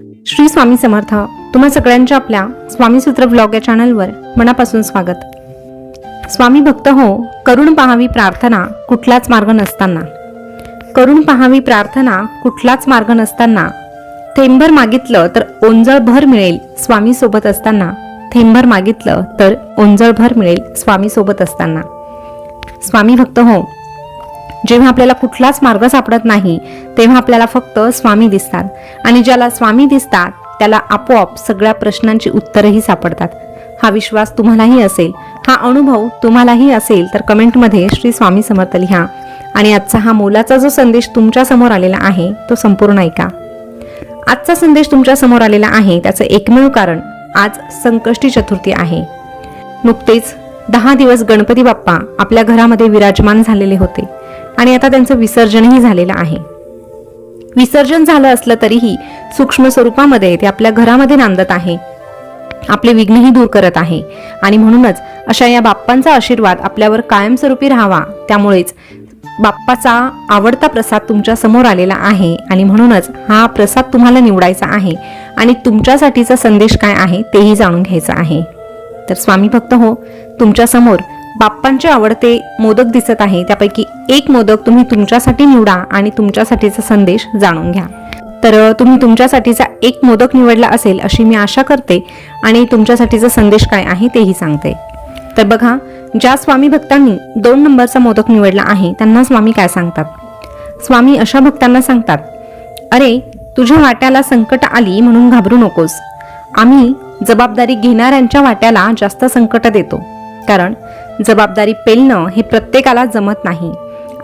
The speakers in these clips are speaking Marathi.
श्री स्वामी समर्थ तुम्हा सगळ्यांच्या आपल्या स्वामीसूत्र ब्लॉग या चॅनलवर मनापासून स्वागत. स्वामी भक्त हो करुण पाहावी प्रार्थना कुठलाच मार्ग नसताना. करुण पाहावी प्रार्थना कुठलाच मार्ग नसताना. थेंबभर मागितलं तर ओंजळभर मिळेल स्वामी सोबत असताना. थेंबभर मागितलं तर ओंजळभर मिळेल स्वामी सोबत असताना. स्वामी भक्त हो जेव्हा आपल्याला कुठलाच मार्ग सापडत नाही तेव्हा आपल्याला फक्त स्वामी दिसतात. आणि ज्याला स्वामी दिसतात त्याला आपोआप सगळ्या प्रश्नांची उत्तरही सापडतात. हा विश्वास तुम्हालाही असेल हा अनुभव तुम्हालाही असेल तर कमेंटमध्ये श्री स्वामी समर्थ लिहा. आणि आजचा हा मोलाचा जो संदेश तुमच्यासमोर आलेला आहे तो संपूर्ण ऐका. आजचा संदेश तुमच्यासमोर आलेला आहे त्याचं एकमेव कारण आज संकष्टी चतुर्थी आहे. नुकतेच दहा दिवस गणपती बाप्पा आपल्या घरामध्ये विराजमान झालेले होते. आणि आता त्यांचं विसर्जनही झालेलं आहे. विसर्जन झालं असलं तरीही सूक्ष्म स्वरूपामध्ये ते आपल्या घरामध्ये नांदत आहे. आपले विघ्नही दूर करत आहे. आणि म्हणूनच अशा या बाप्पांचा आशीर्वाद आपल्यावर कायमस्वरूपी राहावा. त्यामुळेच बाप्पाचा आवडता प्रसाद तुमच्यासमोर आलेला आहे. आणि म्हणूनच हा प्रसाद तुम्हाला निवडायचा आहे. आणि तुमच्यासाठीचा संदेश काय आहे तेही जाणून घ्यायचा आहे. तर स्वामी भक्त हो तुमच्यासमोर बाप्पांचे आवडते मोदक दिसत आहे. त्यापैकी एक मोदक तुम्ही तुमच्यासाठी निवडा आणि तुमच्यासाठीचा संदेश जाणून घ्या. तर तुम्ही तुमच्यासाठीचा एक मोदक निवडला असेल अशी मी आशा करते आणि तुमच्यासाठीचा संदेश काय आहे तेही सांगते. तर बघा ज्या स्वामी भक्तांनी दोन नंबरचा मोदक निवडला आहे त्यांना स्वामी काय सांगतात? स्वामी अशा भक्तांना सांगतात अरे तुझ्या वाट्याला संकट आली म्हणून घाबरू नकोस. आम्ही जबाबदारी घेणाऱ्यांच्या वाट्याला जास्त संकट देतो. कारण जबाबदारी पेलणं हे प्रत्येकाला जमत नाही.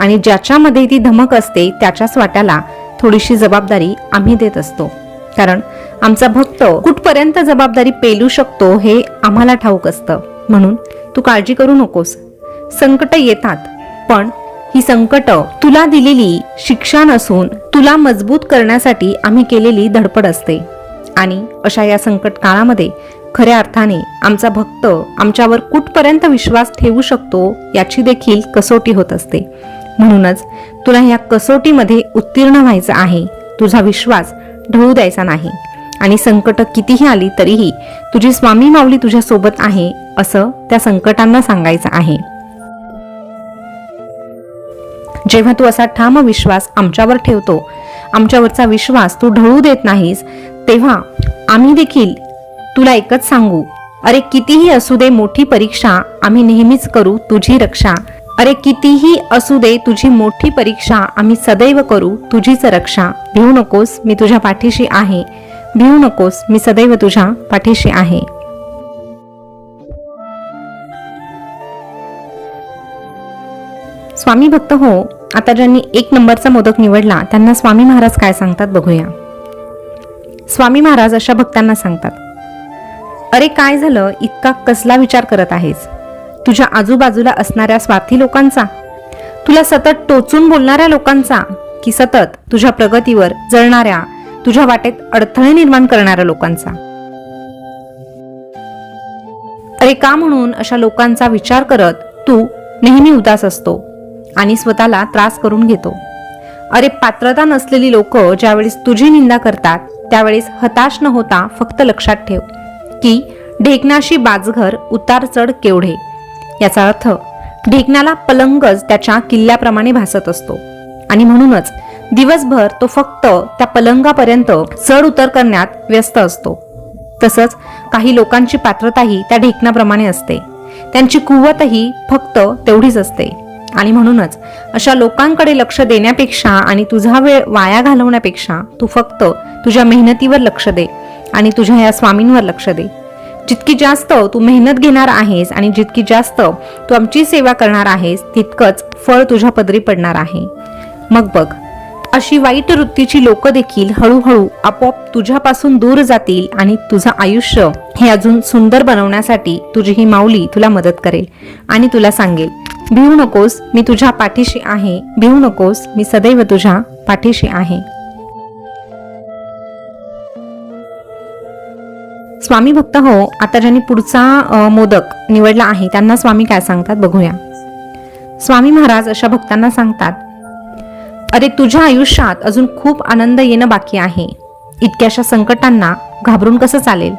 आणि ज्याच्यामध्ये ती धमक असते त्याच्याच वाट्याला थोडीशी जबाबदारी आम्ही देत असतो. कारण आमचा भक्त कुठपर्यंत जबाबदारी पेलू शकतो हे आम्हाला ठाऊक असतं. म्हणून तू काळजी करू नकोस. संकट येतात पण ही संकट तुला दिलेली शिक्षा नसून तुला मजबूत करण्यासाठी आम्ही केलेली धडपड असते. आणि अशा या संकट काळामध्ये खऱ्या अर्थाने आमचा भक्त आमच्यावर कुठपर्यंत विश्वास ठेवू शकतो याची देखील कसोटी होत असते. म्हणूनच तुला या कसोटीमध्ये उत्तीर्ण व्हायचं आहे. तुझा विश्वास ढळू द्यायचा नाही. आणि संकट कितीही आली तरीही तुझी स्वामी माऊली तुझ्या सोबत आहे असं त्या संकटांना सांगायचं आहे. जेव्हा तू असा ठाम विश्वास आमच्यावर ठेवतो आमच्यावरचा विश्वास तू ढळू देत नाहीस तेव्हा आम्ही देखील तुला एकच सांगू. अरे कितीही असू दे मोठी परीक्षा आम्ही नेहमीच करू तुझी रक्षा. अरे कितीही असू दे तुझी मोठी परीक्षा आम्ही सदैव करू तुझीच रक्षा. भिवू नकोस मी तुझ्या पाठीशी आहे. भिवू नकोस मी सदैव तुझ्या पाठीशी आहे. स्वामी भक्त हो आता ज्यांनी एक नंबरचा मोदक निवडला त्यांना स्वामी महाराज काय सांगतात बघूया. स्वामी महाराज अशा भक्तांना सांगतात. अरे काय झालं? इतका कसला विचार करत आहेस? तुझ्या आजूबाजूला असणाऱ्या स्वार्थी लोकांचा? तुला सतत टोचून बोलणाऱ्या लोकांचा? की सतत तुझ्या प्रगतीवर जळणाऱ्या तुझ्या वाटेत अडथळे निर्माण करणाऱ्या लोकांचा? अरे का म्हणून अशा लोकांचा विचार करत तू नेहमी उदास असतो आणि स्वतःला त्रास करून घेतो? अरे पात्रता नसलेली लोक ज्यावेळेस तुझी निंदा करतात त्यावेळेस हताश न होता फक्त लक्षात ठेव. की ढेकणाशी बाजघर उतार चढ केवढे? याचा अर्थ ढेकणाला पलंगच त्याच्या किल्ल्याप्रमाणे भासत असतो. आणि म्हणूनच दिवसभर तो फक्त त्या पलंगापर्यंत चढ उतर करण्यात व्यस्त असतो. तसंच काही लोकांची पात्रताही त्या ढेकणाप्रमाणे असते. त्यांची कुवतही फक्त तेवढीच असते. आणि म्हणूनच अशा लोकांकडे लक्ष देण्यापेक्षा आणि तुझा वेळ वाया घालवण्यापेक्षा तू फक्त तुझ्या मेहनतीवर लक्ष दे. आणि तुझ्या या स्वामींवर लक्ष दे. जितकी जास्त तू मेहनत घेणार आहेस आणि जितकी जास्त तू आमची सेवा करणार आहेस तितकंच फळ तुझ्या पदरी पडणार आहे. मग बघ अशी वाईट वृत्तीची लोक देखील हळूहळू आपोआप तुझ्यापासून दूर जातील आणि तुझं आयुष्य हे अजून सुंदर बनवण्यासाठी तुझी ही माऊली तुला मदत करेल आणि तुला सांगेल भिवू नकोस मी तुझ्या पाठीशी आहे. भिवू नकोस मी सदैव तुझ्या पाठीशी आहे. स्वामी भक्त हो आता ज्यांनी पुढचा मोदक निवडला आहे त्यांना स्वामी काय सांगतात बघूया. स्वामी महाराज अशा भक्तांना सांगतात अरे तुझ्या आयुष्यात अजून खूप आनंद येणं बाकी आहे. इतक्याशा संकटांना घाबरून कसं चालेल?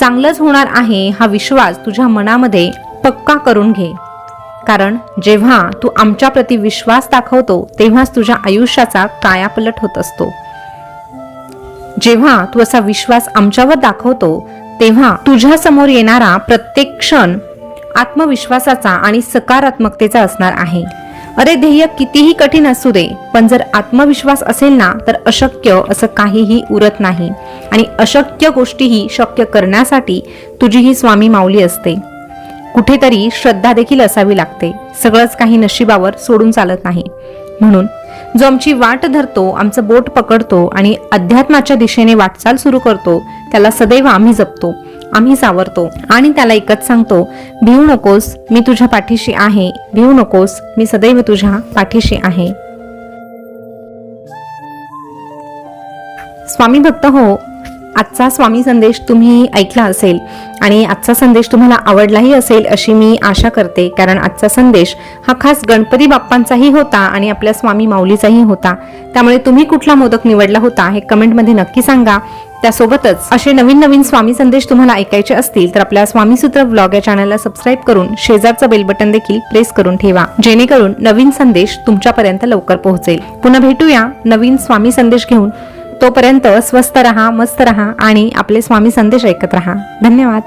चांगलंच होणार आहे हा विश्वास तुझ्या मनामध्ये पक्का करून घे. कारण जेव्हा तू आमच्या प्रति विश्वास दाखवतो तेव्हाच तुझ्या आयुष्याचा कायापलट होत असतो. जेव्हा तू असा विश्वास आमच्यावर दाखवतो तेव्हा तुझ्या समोर येणारा प्रत्येक क्षण आत्मविश्वासाचा आणि सकारात्मकतेचा असणार आहे. अरे ध्येय कितीही कठीण असू दे पण जर आत्मविश्वास असेल ना तर अशक्य असं काहीही उरत नाही. आणि अशक्य गोष्टीही शक्य करण्यासाठी तुझी ही स्वामी माऊली असते. कुठेतरी श्रद्धा देखील असावी लागते. सगळंच काही नशिबावर सोडून चालत नाही. म्हणून जो आमची वाट धरतो आमचं बोट पकडतो आणि अध्यात्माच्या दिशेने वाटचाल सुरू करतो त्याला सदैव आम्ही जपतो आम्ही सावरतो आणि त्याला एकच सांगतो भिवू नकोस मी तुझ्या पाठीशी आहे भिवू नकोस मी सदैव तुझ्या पाठीशी आहे. स्वामी भक्त हो आजचा स्वामी संदेश तुम्ही ऐकला असेल आणि आजचा संदेश तुम्हाला आवडलाही असेल अशी मी आशा करते. कारण आजचा संदेश हा खास गणपती बाप्पांचाही होता आणि आपल्या स्वामी माऊलीचाही होता. त्यामुळे तुम्ही कुठला मोदक निवडला होता हे कमेंटमध्ये नक्की सांगा. त्यासोबतच असे नवीन नवीन स्वामी संदेश तुम्हाला ऐकायचे असतील तर आपल्या स्वामीसूत्र ब्लॉग या चॅनलला सबस्क्राईब करून शेजारचं बेल बटन देखील प्रेस करून ठेवा. जेणेकरून नवीन संदेश तुमच्यापर्यंत लवकर पोहोचेल. पुन्हा भेटूया नवीन स्वामी संदेश घेऊन. तोपर्यंत स्वस्त रहा मस्त रहा आणि आपले स्वामी संदेश ऐकत रहा. धन्यवाद.